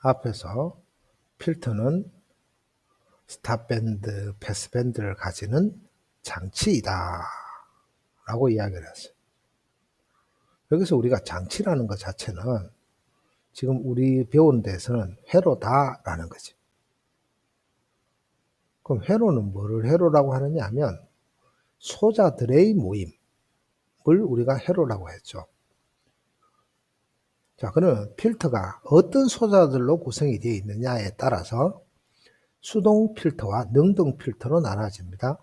앞에서 필터는 스탑밴드, 패스밴드를 가지는 장치이다. 라고 이야기를 했어요. 여기서 우리가 장치라는 것 자체는 지금 우리 배운 데서는 회로다라는 거지. 그럼 회로는 뭐를 회로라고 하느냐 하면 소자들의 모임을 우리가 회로라고 했죠. 자, 그러면 필터가 어떤 소자들로 구성이 되어 있느냐에 따라서 수동 필터와 능동 필터로 나눠집니다.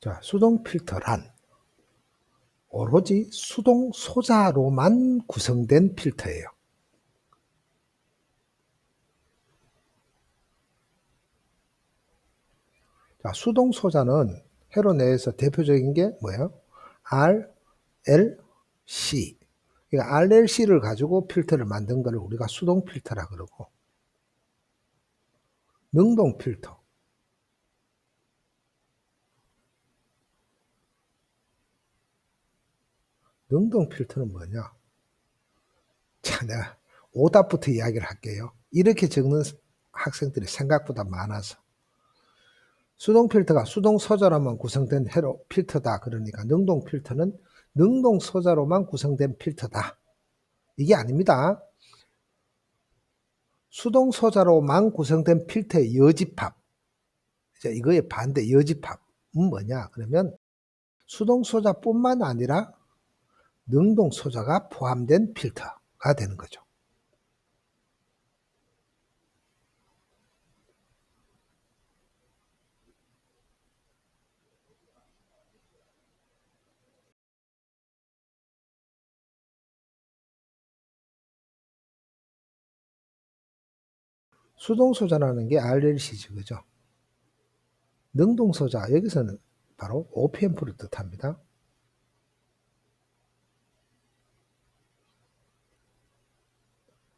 자, 수동 필터란 오로지 수동 소자로만 구성된 필터예요. 자, 수동 소자는 회로 내에서 대표적인 게 뭐예요? R, L, C. 그러니까 RLC를 가지고 필터를 만든 것을 우리가 수동 필터라 그러고 능동 필터. 능동 필터는 뭐냐? 자, 내가 오답부터 이야기를 할게요. 이렇게 적는 학생들이 생각보다 많아서. 수동 필터가 수동 소자로만 구성된 회로 필터다. 그러니까 능동 필터는 능동 소자로만 구성된 필터다. 이게 아닙니다. 수동 소자로만 구성된 필터의 여집합. 이거의 반대 여집합은 뭐냐? 그러면 수동 소자뿐만 아니라 능동 소자가 포함된 필터가 되는 거죠. 수동 소자라는 게 RLC죠. 그죠? 능동 소자, 여기서는 바로 OPMP를 뜻합니다.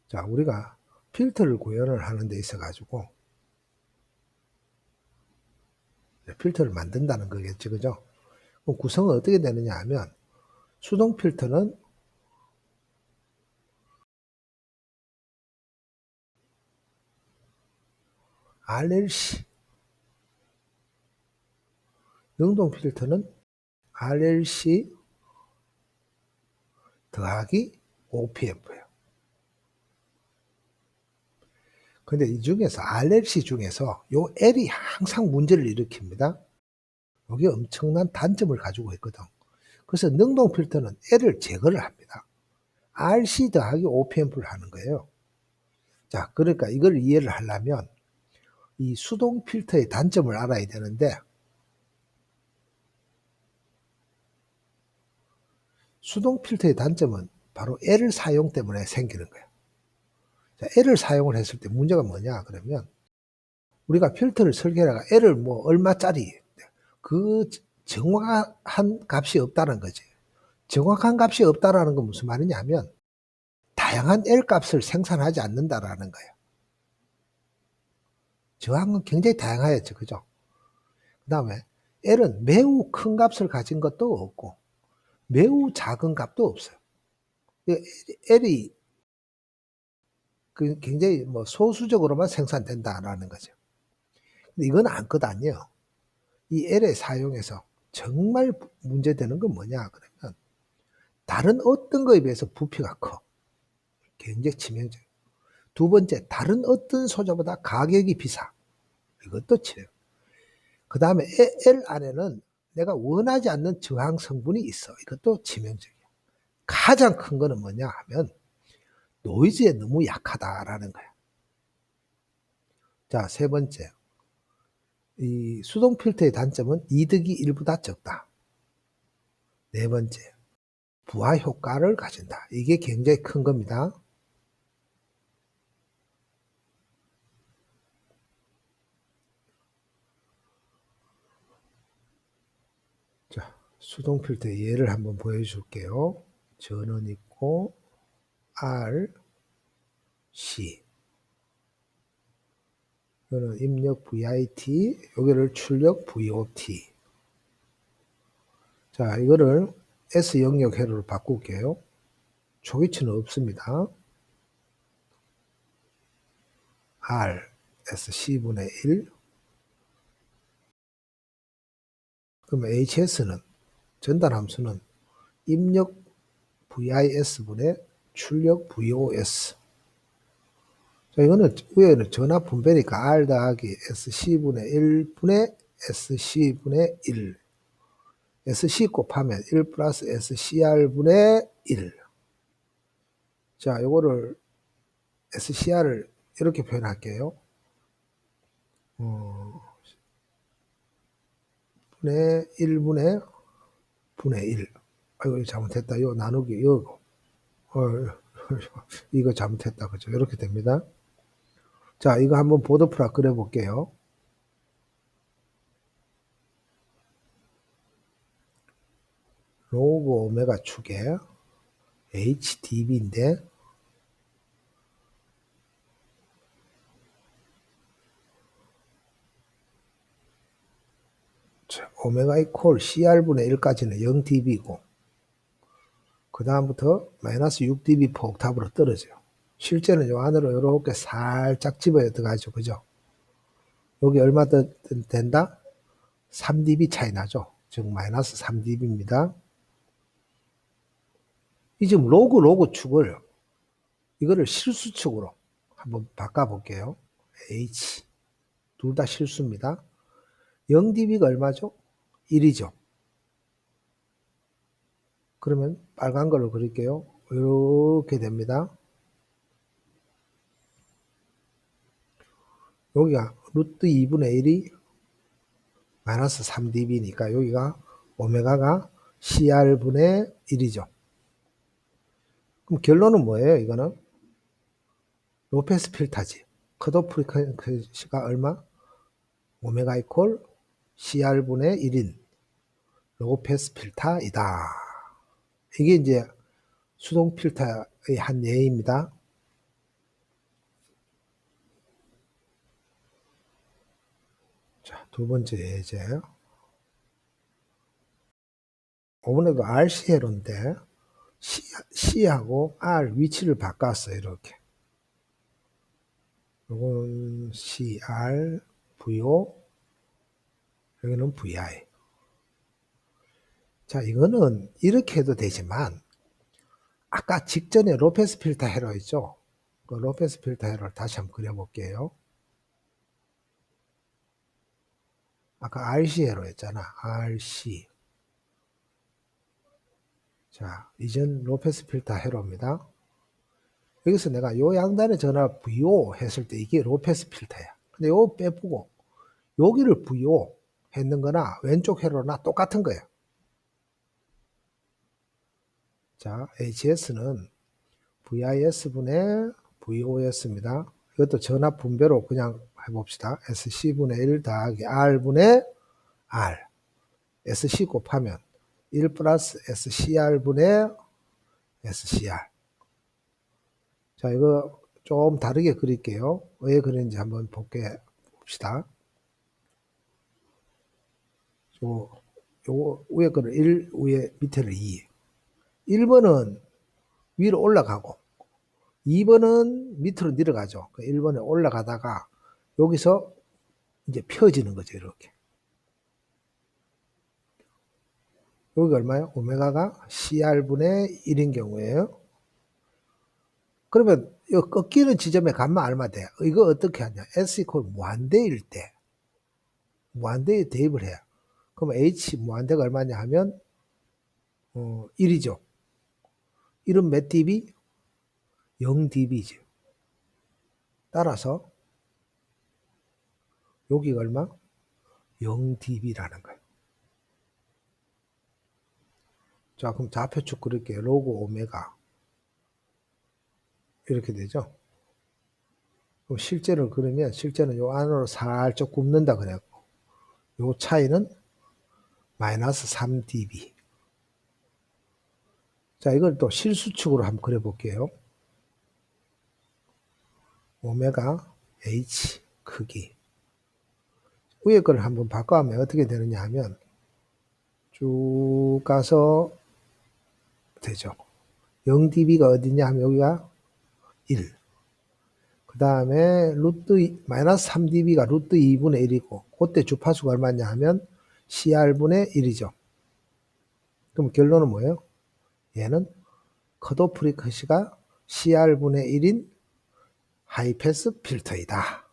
자, 우리가 필터를 구현을 하는 데 있어 가지고 필터를 만든다는 거겠죠. 그죠? 구성은 어떻게 되느냐 하면 수동 필터는 RLC 능동 필터는 RLC 더하기 OPF예요. 근데 이 중에서 RLC 중에서 요 L이 항상 문제를 일으킵니다. 여기 엄청난 단점을 가지고 있거든. 그래서 능동 필터는 L을 제거를 합니다. RC 더하기 OPMP를 하는 거예요. 자, 그러니까 이걸 이해를 하려면 이 수동 필터의 단점을 알아야 되는데 수동 필터의 단점은 바로 L을 사용 때문에 생기는 거예요. 자, L을 사용을 했을 때 문제가 뭐냐 그러면 우리가 필터를 설계하다가 L을 뭐 얼마짜리 그 정확한 값이 없다는 거지. 정확한 값이 없다라는 건 무슨 말이냐 하면 다양한 L 값을 생산하지 않는다라는 거예요. 저항은 굉장히 다양하였죠. 그죠? 그 다음에 L은 매우 큰 값을 가진 것도 없고 매우 작은 값도 없어요. L이 그 굉장히 뭐 소수적으로만 생산된다라는 거죠. 근데 이건 안거든요. 이 L의 사용에서 정말 문제되는 건 뭐냐 그러면 다른 어떤 거에 비해서 부피가 커. 굉장히 치명적. 두 번째, 다른 어떤 소자보다 가격이 비싸. 이것도 치명. 그 다음에 L 안에는 내가 원하지 않는 저항 성분이 있어. 이것도 치명적이야. 가장 큰 거는 뭐냐 하면 노이즈에 너무 약하다라는 거야. 자, 세 번째. 이 수동 필터의 단점은 이득이 1보다 적다. 네 번째. 부하 효과를 가진다. 이게 굉장히 큰 겁니다. 자, 수동 필터 예를 한번 보여줄게요. 전원 있고 R, C. 이거는 입력 VIT, 여기를 출력 VOT. 자, 이거를 S 영역 회로를 바꿀게요. 초기치는 없습니다. R S C분의 1 그러면 HS는 전달 함수는 입력 VIS분의 출력 VOS 자, 이거는 위에는 전압 분배니까 R 더하기 SC분의 1분의 SC분의 1 SC 곱하면 1 플러스 SCR분의 1 자, 요거를 SCR을 이렇게 표현할게요. 어, 분의 1분의 분의 1. 아이고, 잘못했다. 이거 나누기, 이거. 어, 이거 잘못했다. 그죠? 이렇게 됩니다. 자, 이거 한번 보드프라 그려볼게요. 로그 오메가 축에 HDB인데 오메가 이퀄 CR분의 1까지는 0dB고 그 다음부터 마이너스 6dB 폭탑으로 떨어져요. 실제는 요 안으로 이렇게 살짝 집어야 들어가죠. 그죠? 여기 얼마 더 된다? 3dB 차이 나죠. 즉 마이너스 3dB입니다. 이 지금 로그 로그 축을 이거를 실수축으로 한번 바꿔볼게요. H 둘 다 실수입니다. 0dB가 얼마죠? 1이죠. 그러면 빨간 걸로 그릴게요. 이렇게 됩니다. 여기가 루트 2분의 1이 마이너스 3dB니까 여기가 오메가가 CR분의 1이죠. 그럼 결론은 뭐예요? 이거는 로페스 필터지. 컷오 프리퀀시가 얼마? 오메가 이퀄 CR분의 1인 로페스 필터이다. 이게 이제 수동 필터의 한 예입니다. 자, 두 번째 예제. 이번에도 RCL인데 C, 하고 R 위치를 바꿨어요. 이렇게. 이건 CR, VO, 여기는 VI. 자, 이거는 이렇게 해도 되지만, 아까 직전에 로페스 필터 헤러 있죠? 그 로페스 필터 헤러를 다시 한번 그려볼게요. 아까 RC 헤러 했잖아. RC. 자, 이전 로페스 필터 헤러입니다. 여기서 내가 요 양단의 전압 VO 했을 때 이게 로페스 필터야. 근데 요 빼보고 여기를 VO 했는 거나 왼쪽 회로나 똑같은 거예요. 자, HS는 VIS분의 VOS입니다. 이것도 전압 분배로 그냥 해봅시다. SC분의 1 더하기 R분의 R. SC 곱하면 1 플러스 SCR분의 SCR. 자, 이거 좀 다르게 그릴게요. 왜 그런지 한번 볼게 봅시다. 요, 요 위에 거를 1, 위에 밑에를 2. 1번은 위로 올라가고 2번은 밑으로 내려가죠. 1번에 그 올라가다가 여기서 이제 펴지는 거죠. 이렇게. 여기가 얼마예요? 오메가가 CR분의 1인 경우에요. 그러면 이 꺾이는 지점에 가면 얼마 돼? 이거 어떻게 하냐? S 이퀄 무한대일 때 무한대에 대입을 해요. 그럼 H 무한대가 얼마냐 하면 어, 1이죠. 1은 몇 dB? 0 dB죠. 따라서 여기가 얼마? 0 dB라는 거예요. 자, 그럼 좌표축 그릴게요. 로그 오메가. 이렇게 되죠. 그럼 실제로 그러면 실제는 요 안으로 살짝 굽는다 그랬고 요 차이는 마이너스 3dB. 자, 이걸 또 실수축으로 한번 그려볼게요. 오메가 H 크기. 위에 걸 한번 바꿔하면 어떻게 되느냐 하면 쭉 가서 되죠. 0dB가 어디냐 하면 여기가 1. 그 다음에 루트 이- 마이너스 3dB가 루트 2분의 1이고 그때 주파수가 얼마냐 하면 CR분의 1이죠. 그럼 결론은 뭐예요? 얘는 컷오프 프리퀀시가 CR분의 1인 하이패스 필터이다.